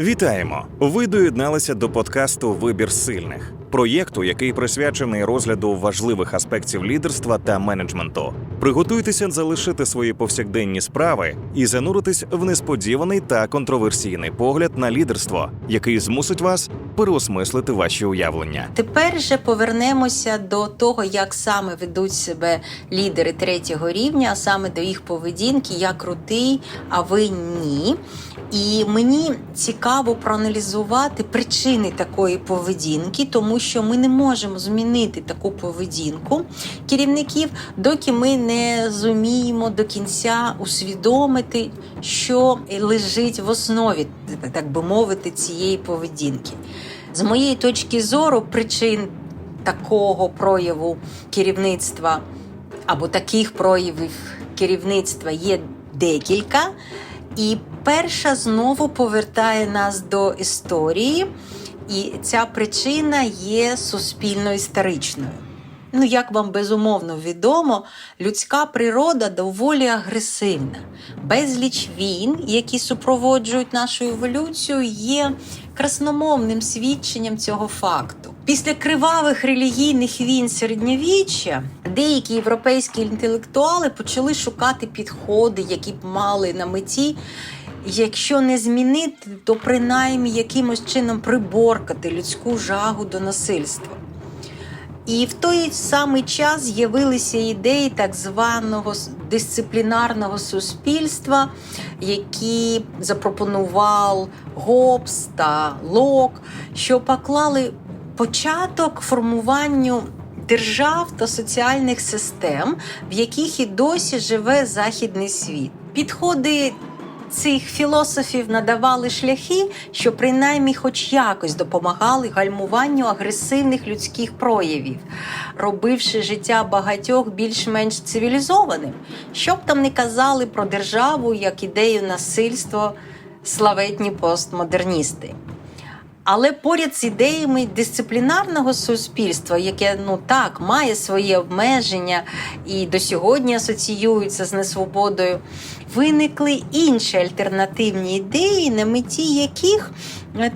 Вітаємо! Ви доєдналися до подкасту Вибір сильних, проєкту, який присвячений розгляду важливих аспектів лідерства та менеджменту. Приготуйтеся залишити свої повсякденні справи і зануритись в несподіваний та контроверсійний погляд на лідерство, який змусить вас переосмислити ваші уявлення. Тепер же повернемося до того, як саме ведуть себе лідери третього рівня, а саме до їх поведінки. Я крутий, а ви ні. І мені цікаво проаналізувати причини такої поведінки, тому що ми не можемо змінити таку поведінку керівників, доки ми не зуміємо до кінця усвідомити, що лежить в основі, так би мовити, цієї поведінки. З моєї точки зору, причин такого прояву керівництва або таких проявів керівництва є декілька. І перша знову повертає нас до історії, і ця причина є суспільно-історичною. Ну, як вам безумовно відомо, людська природа доволі агресивна. Безліч війн, які супроводжують нашу еволюцію, є красномовним свідченням цього факту. Після кривавих релігійних війн середньовіччя деякі європейські інтелектуали почали шукати підходи, які б мали на меті. Якщо не змінити, то принаймні якимось чином приборкати людську жагу до насильства. І в той самий час з'явилися ідеї так званого дисциплінарного суспільства, які запропонував Гоббс та Лок, що поклали початок формуванню держав та соціальних систем, в яких і досі живе західний світ. Підходи цих філософів надавали шляхи, що принаймні хоч якось допомагали гальмуванню агресивних людських проявів, робивши життя багатьох більш-менш цивілізованим, щоб там не казали про державу як ідею насильства славетні постмодерністи. Але поряд з ідеями дисциплінарного суспільства, яке ну так має свої обмеження і до сьогодні асоціюється з несвободою, виникли інші альтернативні ідеї, на меті яких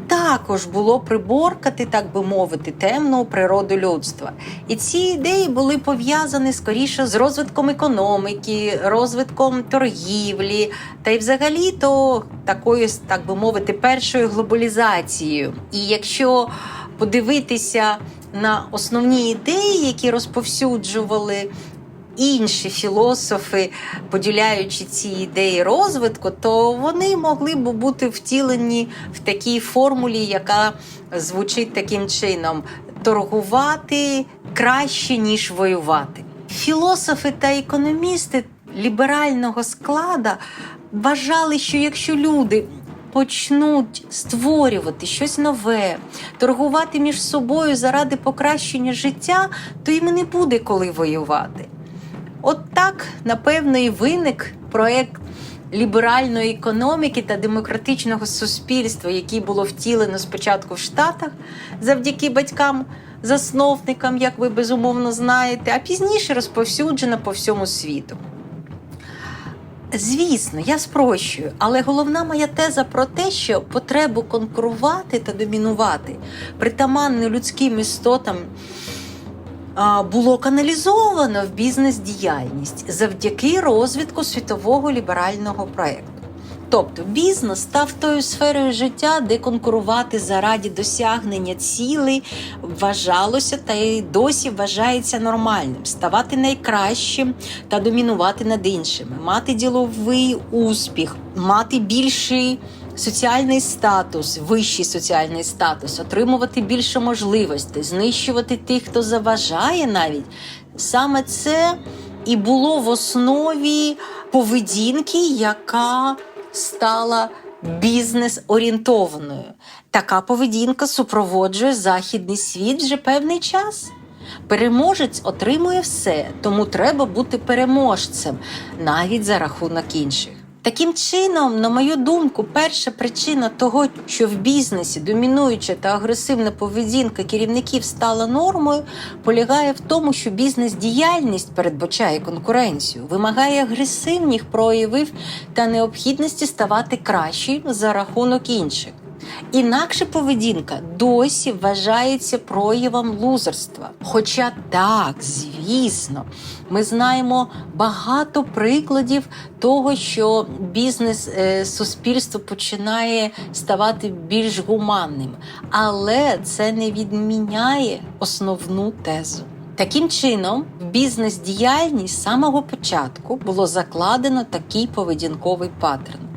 також було приборкати, так би мовити, темну природу людства. І ці ідеї були пов'язані скоріше з розвитком економіки, розвитком торгівлі, та й взагалі то такою, так би мовити, першою глобалізацією. І якщо подивитися на основні ідеї, які розповсюджували інші філософи, поділяючи ці ідеї розвитку, то вони могли б бути втілені в такій формулі, яка звучить таким чином: торгувати краще, ніж воювати. Філософи та економісти ліберального склада вважали, що якщо люди почнуть створювати щось нове, торгувати між собою заради покращення життя, то їм не буде коли воювати. От так, напевно, і виник проект ліберальної економіки та демократичного суспільства, який було втілено спочатку в Штатах завдяки батькам. Засновникам, як ви безумовно знаєте, а пізніше розповсюджено по всьому світу. Звісно, я спрощую, але головна моя теза про те, що потребу конкурувати та домінувати притаманно людським істотам було каналізовано в бізнес-діяльність завдяки розвитку світового ліберального проєкту. Тобто бізнес став тою сферою життя, де конкурувати заради досягнення цілей вважалося та й досі вважається нормальним, ставати найкращим та домінувати над іншими, мати діловий успіх, мати більший соціальний статус, вищий соціальний статус, отримувати більше можливостей, знищувати тих, хто заважає навіть саме це і було в основі поведінки, яка стала бізнес-орієнтованою. Така поведінка супроводжує західний світ вже певний час. Переможець отримує все, тому треба бути переможцем навіть за рахунок інших. Таким чином, на мою думку, перша причина того, що в бізнесі домінуюча та агресивна поведінка керівників стала нормою, полягає в тому, що бізнес-діяльність передбачає конкуренцію, вимагає агресивних проявів та необхідності ставати кращим за рахунок інших. Інакша поведінка досі вважається проявом лузерства. Хоча так, звісно, ми знаємо багато прикладів того, що бізнес е, суспільство починає ставати більш гуманним, але це не відміняє основну тезу. Таким чином, в бізнес-діяльність з самого початку було закладено такий поведінковий паттерн.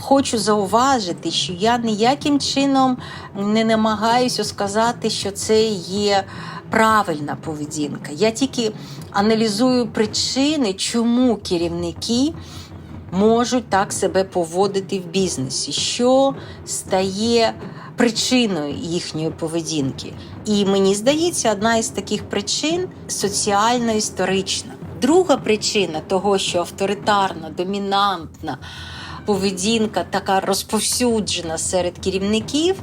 Хочу зауважити, що я ніяким чином не намагаюся сказати, що це є правильна поведінка. Я тільки аналізую причини, чому керівники можуть так себе поводити в бізнесі, що стає причиною їхньої поведінки. І мені здається, одна із таких причин соціально-історична. Друга причина того, що авторитарна, домінантна поведінка така розповсюджена серед керівників,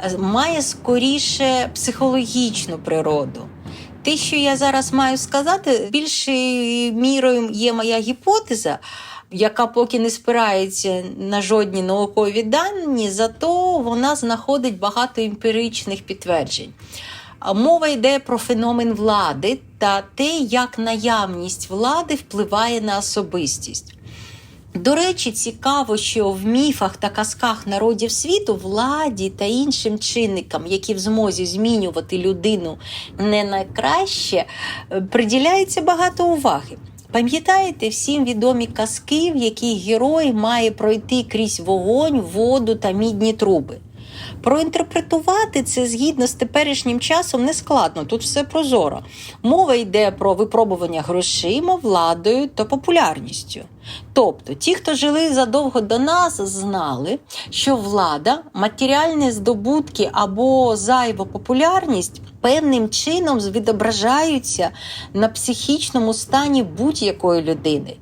е, має скоріше психологічну природу. Те, що я зараз маю сказати, більшою мірою є моя гіпотеза, яка поки не спирається на жодні наукові дані, зато вона знаходить багато емпіричних підтверджень. Мова йде про феномен влади та те, як наявність влади впливає на особистість. До речі, цікаво, що в міфах та казках народів світу владі та іншим чинникам, які в змозі змінювати людину не на краще, е, приділяється багато уваги. Пам'ятаєте всім відомі казки, в яких герой має пройти крізь вогонь, воду та мідні труби. Проінтерпретувати це згідно з теперішнім часом не складно, тут все прозоро. Мова йде про випробування грошима, владою та популярністю. Тобто, ті, хто жили задовго до нас, знали, що влада, матеріальні здобутки або зайва популярність певним чином відображаються на психічному стані будь-якої людини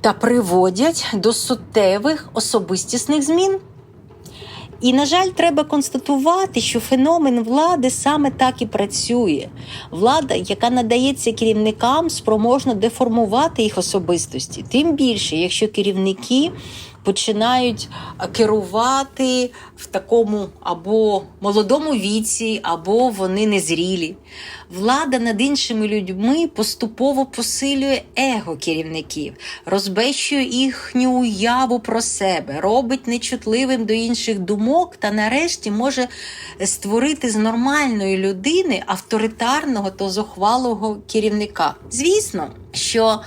та приводять до суттєвих особистісних змін. І, на жаль, треба констатувати, що феномен влади саме так і працює. Влада, яка надається керівникам, спроможна деформувати їх особистості. Тим більше, якщо керівники починають керувати в такому або молодому віці, або вони незрілі. Влада над іншими людьми поступово посилює его керівників, розбещує їхню уяву про себе, робить нечутливим до інших думок та нарешті може створити з нормальної людини авторитарного та зухвалого керівника. Звісно, що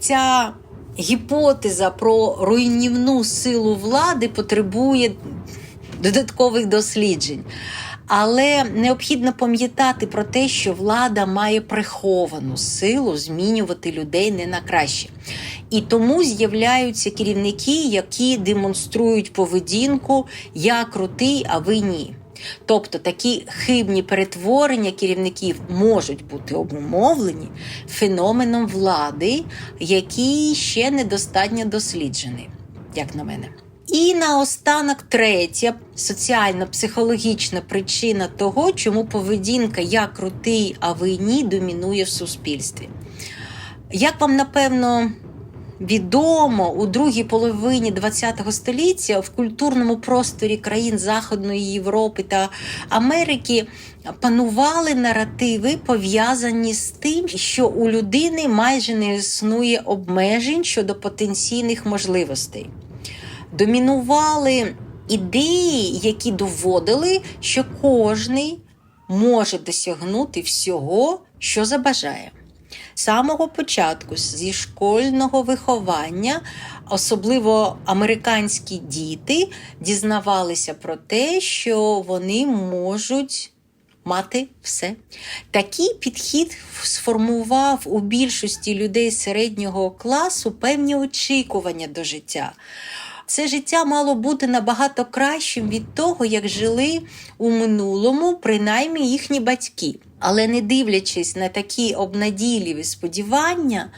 ця гіпотеза про руйнівну силу влади потребує додаткових досліджень. Але необхідно пам'ятати про те, що влада має приховану силу змінювати людей не на краще. І тому з'являються керівники, які демонструють поведінку Я крутий, а ви ні. Тобто такі хибні перетворення керівників можуть бути обумовлені феноменом влади, який ще недостатньо досліджений, як на мене. І наостанок третя соціально-психологічна причина того, чому поведінка я крутий, а ви ні домінує в суспільстві. Як вам напевно відомо, у другій половині ХХ століття в культурному просторі країн Західної Європи та Америки панували наративи, пов'язані з тим, що у людини майже не існує обмежень щодо потенційних можливостей. Домінували ідеї, які доводили, що кожний може досягнути всього, що забажає. Самого початку зі школьного виховання, особливо американські діти, дізнавалися про те, що вони можуть мати все. Такий підхід сформував у більшості людей середнього класу певні очікування до життя. Це життя мало бути набагато кращим від того, як жили у минулому, принаймні їхні батьки. Але не дивлячись на такі обнадійливі сподівання,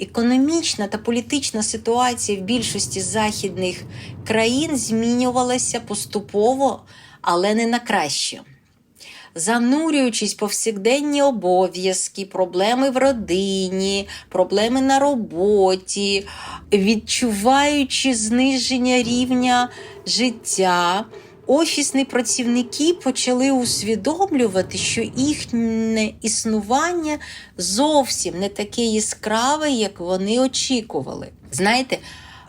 економічна та політична ситуація в більшості західних країн змінювалася поступово, але не на краще. Занурюючись повсякденні обов'язки, проблеми в родині, проблеми на роботі, відчуваючи зниження рівня життя, офісні працівники почали усвідомлювати, що їхнє існування зовсім не таке яскраве, як вони очікували. Знаєте,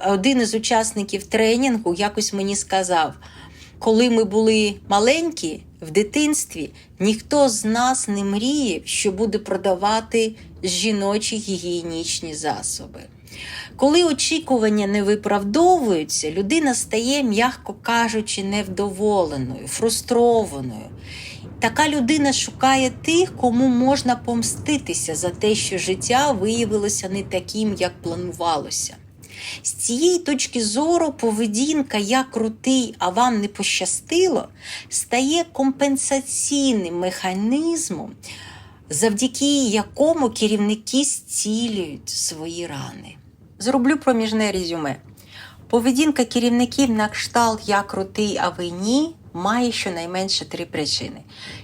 один із учасників тренінгу якось мені сказав: коли ми були маленькі в дитинстві, ніхто з нас не мріяв, що буде продавати жіночі гігієнічні засоби. Коли очікування не виправдовуються, людина стає, м'яко кажучи, невдоволеною, фрустрованою. Така людина шукає тих, кому можна помститися за те, що життя виявилося не таким, як планувалося. З цієї точки зору поведінка я крутий, а вам не пощастило, стає компенсаційним механізмом, завдяки якому керівники зцілюють свої рани. Зроблю проміжне резюме. Поведінка керівників на кшталт Я крутий, а ви ні має щонайменше три причини: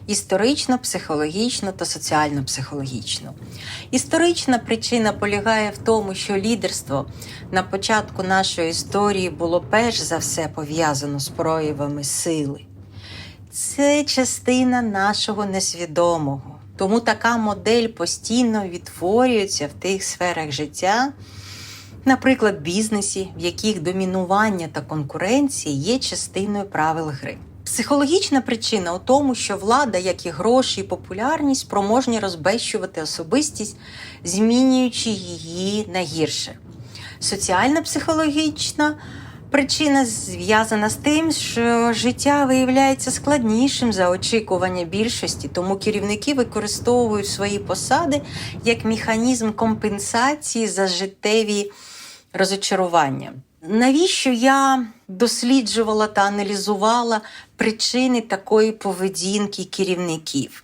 історично, психологічно та соціально-психологічно. Історична причина полягає в тому, що лідерство на початку нашої історії було перш за все пов'язано з проявами сили. Це частина нашого несвідомого. Тому така модель постійно відтворюється в тих сферах життя, наприклад, бізнесі, в яких домінування та конкуренція є частиною правил гри. Психологічна причина у тому, що влада, як і гроші і популярність, спроможні розбещувати особистість, змінюючи її на гірше. Соціальна психологічна причина зв'язана з тим, що життя виявляється складнішим за очікування більшості, тому керівники використовують свої посади як механізм компенсації за життєві розочарування. Навіщо я досліджувала та аналізувала причини такої поведінки керівників?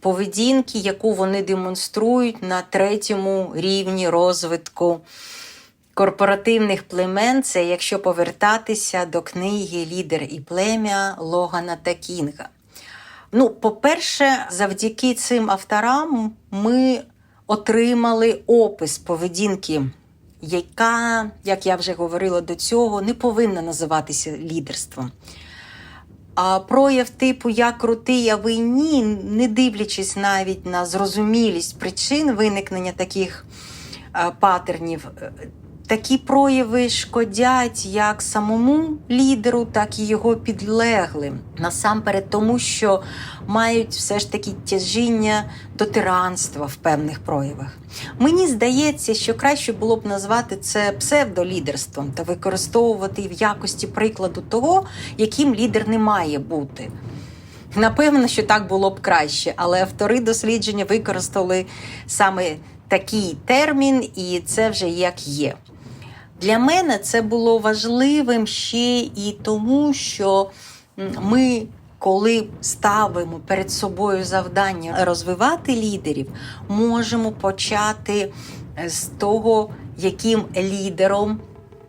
Поведінки, яку вони демонструють на третьому рівні розвитку корпоративних племен, це якщо повертатися до книги Лідер і плем'я Логана та Кінга. Ну, по-перше, завдяки цим авторам ми отримали опис поведінки, яка, як я вже говорила до цього, не повинна називатися лідерством. А прояв типу Я крутий, а ви ні, не дивлячись навіть на зрозумілість причин виникнення таких е, патернів, е, такі прояви шкодять як самому лідеру, так і його підлеглим. Насамперед, тому що мають все ж таки тяжіння до тиранства в певних проявах. Мені здається, що краще було б назвати це псевдолідерством та використовувати в якості прикладу того, яким лідер не має бути. Напевно, що так було б краще, але автори дослідження використали саме такий термін, і це вже як є. Для мене це було важливим ще і тому, що ми, коли ставимо перед собою завдання розвивати лідерів, можемо почати е, з того, яким лідером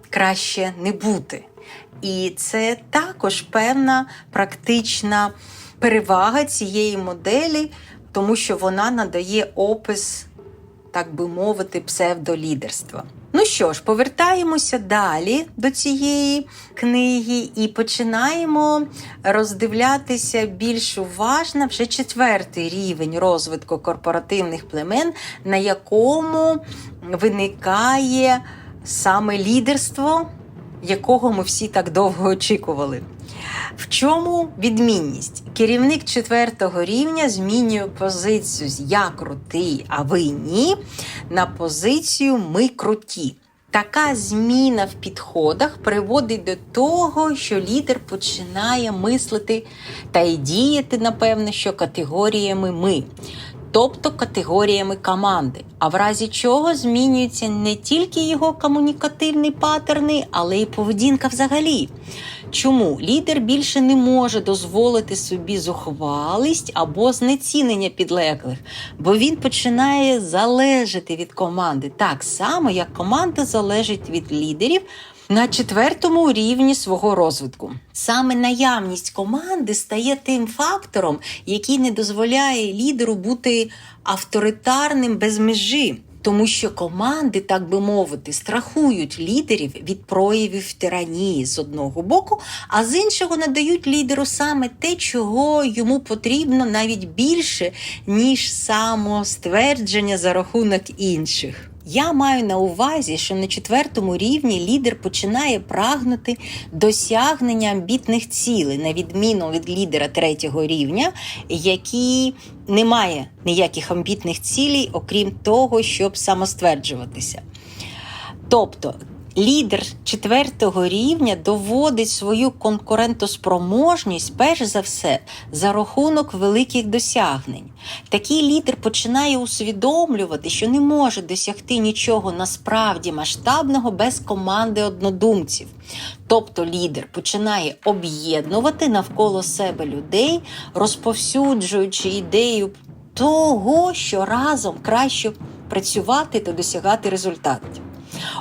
краще не бути. І це також певна практична перевага цієї моделі, тому що вона надає опис, так би мовити, псевдолідерства. Ну що ж, повертаємося далі до цієї книги і починаємо роздивлятися більш уважно вже четвертий рівень розвитку корпоративних племен, на якому виникає саме лідерство, якого ми всі так довго очікували. В чому відмінність? Керівник четвертого рівня змінює позицію з я крутий, а ви ні на позицію ми круті. Така зміна в підходах приводить до того, що лідер починає мислити та й діяти, напевно, що категоріями ми, тобто категоріями команди. А в разі чого змінюються не тільки його комунікативні паттерни, але й поведінка взагалі. Чому лідер більше не може дозволити собі зухвалість або знецінення підлеглих, бо він починає залежати від команди так само, як команда залежить від лідерів на четвертому рівні свого розвитку. Саме наявність команди стає тим фактором, який не дозволяє лідеру бути авторитарним без межі. Тому що команди, так би мовити, страхують лідерів від проявів тиранії з одного боку, а з іншого надають лідеру саме те, чого йому потрібно навіть більше, ніж самоствердження за рахунок інших. Я маю на увазі, що на четвертому рівні лідер починає прагнути досягнення амбітних цілей, на відміну від лідера третього рівня, який не має ніяких амбітних цілей, окрім того, щоб самостверджуватися. Тобто лідер четвертого рівня доводить свою конкурентоспроможність, перш за все, за рахунок великих досягнень. Такий лідер починає усвідомлювати, що не може досягти нічого насправді масштабного без команди однодумців. Тобто лідер починає об'єднувати навколо себе людей, розповсюджуючи ідею того, що разом краще працювати та досягати результатів.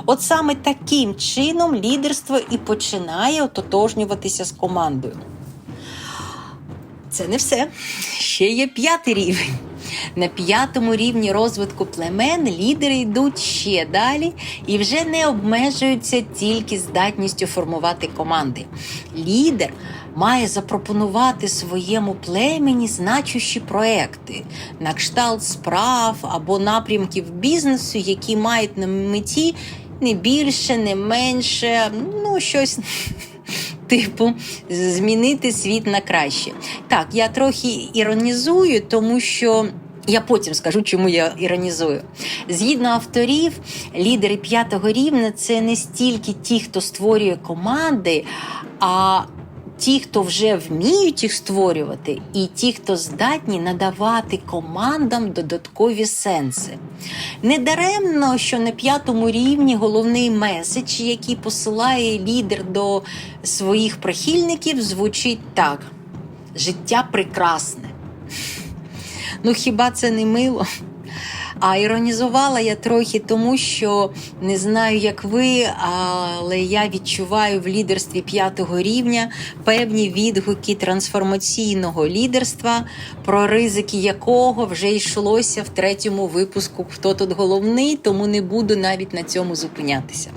От саме таким чином лідерство і починає ототожнюватися з командою. Це не все. Ще є п'ятий рівень. На п'ятому рівні розвитку племен лідери йдуть ще далі і вже не обмежуються тільки здатністю формувати команди. Лідер має запропонувати своєму племені значущі проекти на кшталт справ або напрямків бізнесу, які мають на меті не більше, не менше, ну щось типу змінити світ на краще. Так, я трохи іронізую, тому що. Я потім скажу, чому я іронізую. Згідно авторів, лідери п'ятого рівня це не стільки ті, хто створює команди, а ті, хто вже вміють їх створювати, і ті, хто здатні надавати командам додаткові сенси. Недаремно, що на п'ятому рівні головний меседж, який посилає лідер до своїх прихильників, звучить так: життя прекрасне. Ну хіба це не мило? А іронізувала я трохи тому, що не знаю, як ви, але я відчуваю в лідерстві п'ятого рівня певні відгуки трансформаційного лідерства, про ризики якого вже йшлося в третьому випуску Хто тут головний, тому не буду навіть на цьому зупинятися.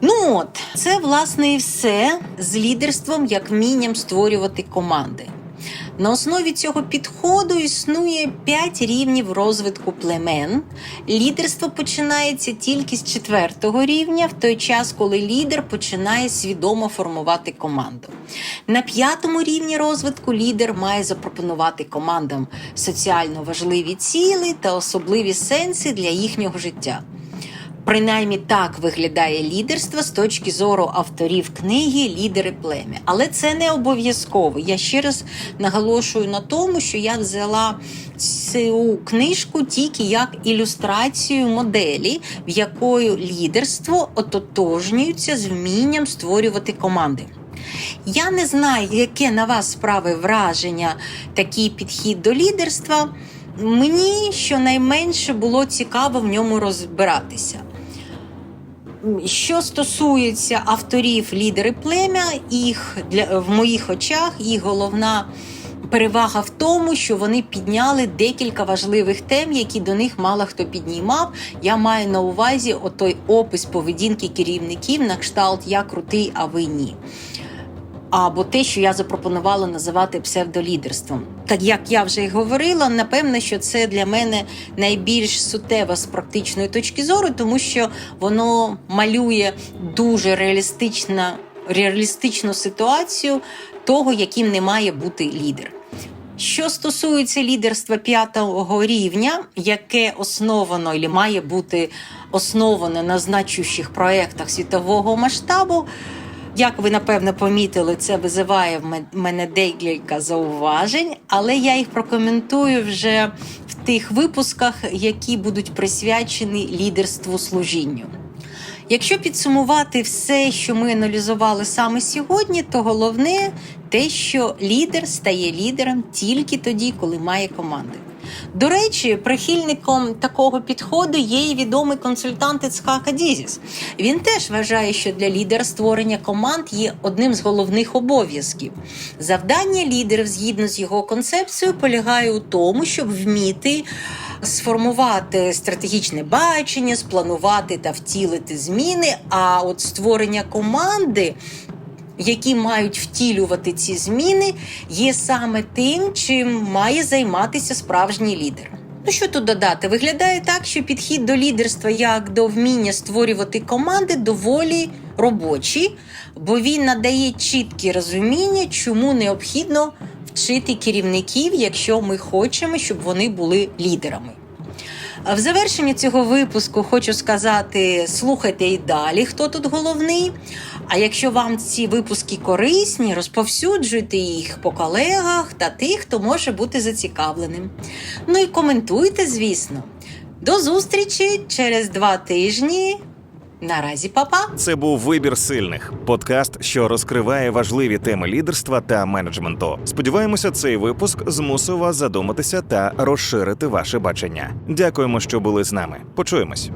Ну от, це власне і все з лідерством як вмінням створювати команди. На основі цього підходу існує п'ять рівнів розвитку племен. Лідерство починається тільки з четвертого рівня, в той час, коли лідер починає свідомо формувати команду. На п'ятому рівні розвитку лідер має запропонувати командам соціально важливі цілі та особливі сенси для їхнього життя. Принаймні так виглядає лідерство з точки зору авторів книги Лідери плем'я. Але це не обов'язково. Я ще раз наголошую на тому, що я взяла цю книжку тільки як ілюстрацію моделі, в якої лідерство ототожнюється з вмінням створювати команди. Я не знаю, яке на вас справи враження такий підхід до лідерства. Мені щонайменше було цікаво в ньому розбиратися. Що стосується авторів лідери плем'я, їх для в моїх очах їх головна перевага в тому, що вони підняли декілька важливих тем, які до них мало хто піднімав. Я маю на увазі отой опис поведінки керівників на кшталт Я крутий, а ви ні. Або те, що я запропонувала називати псевдолідерством. Так як я вже й говорила, напевно, що це для мене найбільш суттєво з практичної точки зору, тому що воно малює дуже реалістична, реалістичну ситуацію того, яким не має бути лідер. Що стосується лідерства п'ятого рівня, яке основано і має бути основане на значущих проєктах світового масштабу. Як ви напевно помітили, це визиває в мене декілька зауважень, але я їх прокоментую вже в тих випусках, які будуть присвячені лідерству служінню. Якщо підсумувати все, що ми аналізували саме сьогодні, то головне те, що лідер стає лідером тільки тоді, коли має команди. До речі, прихильником такого підходу є і відомий консультант Іцхака Дізіс. Він теж вважає, що для лідера створення команд є одним з головних обов'язків. Завдання лідерів, згідно з його концепцією, полягає у тому, щоб вміти сформувати стратегічне бачення, спланувати та втілити зміни. А от створення команди, які мають втілювати ці зміни, є саме тим, чим має займатися справжній лідер. Ну що тут додати? Виглядає так, що підхід до лідерства як до вміння створювати команди доволі робочий, бо він надає чіткі розуміння, чому необхідно вчити керівників, якщо ми хочемо, щоб вони були лідерами. В завершенні цього випуску хочу сказати: слухайте і далі, хто тут головний. А якщо вам ці випуски корисні, розповсюджуйте їх по колегах та тих, хто може бути зацікавленим. Ну і коментуйте, звісно. До зустрічі через два тижні. Наразі, папа. Це був вибір сильних подкаст, що розкриває важливі теми лідерства та менеджменту. Сподіваємося, цей випуск змусив вас задуматися та розширити ваше бачення. Дякуємо, що були з нами. Почуємось.